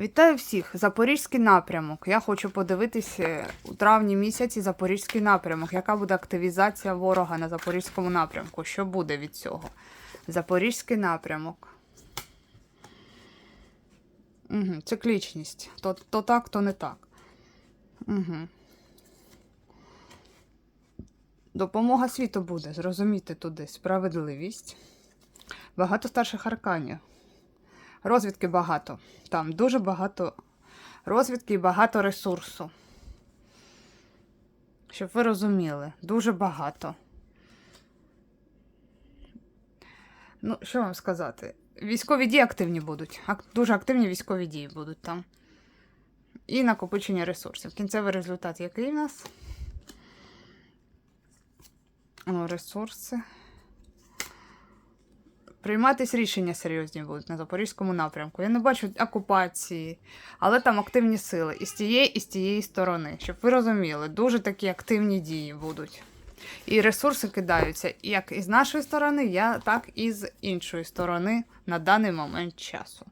Вітаю всіх! Запорізький напрямок. Я хочу подивитися у травні місяці Запорізький напрямок. Яка буде активізація ворога на Запорізькому напрямку? Що буде від цього? Запорізький напрямок. Угу. Циклічність. То, то так, то не так. Угу. Допомога світу буде. Зрозуміти туди. Справедливість. Багато старших арканів. Розвідки багато. Там дуже багато розвідки і багато ресурсу. Щоб ви розуміли, дуже багато. Ну, що вам сказати? Військові дії активні будуть. Дуже активні військові дії будуть там. І накопичення ресурсів. Кінцевий результат який в нас? Ну, ресурси. Прийматись рішення серйозні будуть на Запорізькому напрямку. Я не бачу окупації, але там активні сили і з тієї, і з тієї сторони. Щоб ви розуміли, дуже такі активні дії будуть. І ресурси кидаються як із нашої сторони, так і з іншої сторони на даний момент часу.